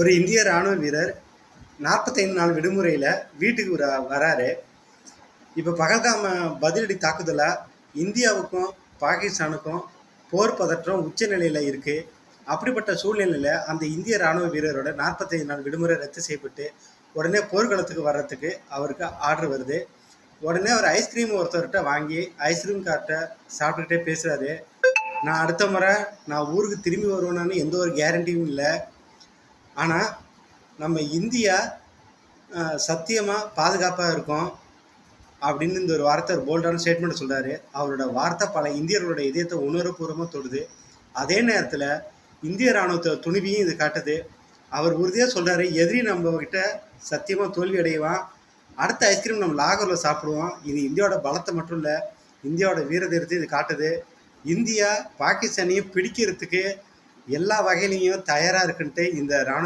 ஒரு இந்திய ராணுவ வீரர் நாற்பத்தைந்து நாள் விடுமுறையில் வீட்டுக்கு வர வராரு. இப்போ பகல்காம பதிலடி தாக்குதலாக இந்தியாவுக்கும் பாகிஸ்தானுக்கும் போர் பதற்றம் உச்சநிலையில் இருக்குது அப்படிப்பட்ட சூழ்நிலையில் அந்த இந்திய ராணுவ வீரரோட நாற்பத்தைந்து நாள் விடுமுறை ரத்து செய்யப்பட்டு உடனே போர்க்களத்துக்கு வர்றதுக்கு அவருக்கு ஆர்டர் வருது. உடனே அவர் ஐஸ்கிரீம் ஒருத்தர்கிட்ட வாங்கி ஐஸ்கிரீம் கார்ட்டை சாப்பிட்டுக்கிட்டே பேசுகிறாரு நான் அடுத்த முறை நான் ஊருக்கு திரும்பி வருவேனான்னு எந்த ஒரு கேரண்டியும் இல்லை. ஆனால் நம்ம இந்தியா சத்தியமாக பாதுகாப்பாக இருக்கும் அப்படின்னு இந்த ஒரு வார்த்தை ஒரு போல்டான ஸ்டேட்மெண்ட் சொல்கிறாரு அவரோட வார்த்தை பல இந்தியர்களோட இதயத்தை உணர்வுபூர்வமாக தொடுது. அதே நேரத்தில் இந்திய ராணுவத்தை துணிவியும் இது காட்டுது. அவர் உறுதியாக சொல்கிறாரு எதிரி நம்ம கிட்ட சத்தியமாக தோல்வி அடைவான். அடுத்த ஐஸ்கிரீம் நம்ம லாகூரில் சாப்பிடுவோம். இது இந்தியாவோட பலத்தை மட்டும் இல்லை இந்தியாவோட வீரதீரத்தை இது காட்டுது. இந்தியா பாகிஸ்தானையும் பிடிக்கிறதுக்கு எல்லா வகையிலையும் தயாராக இருக்குன்ட்டு இந்த ராணுவ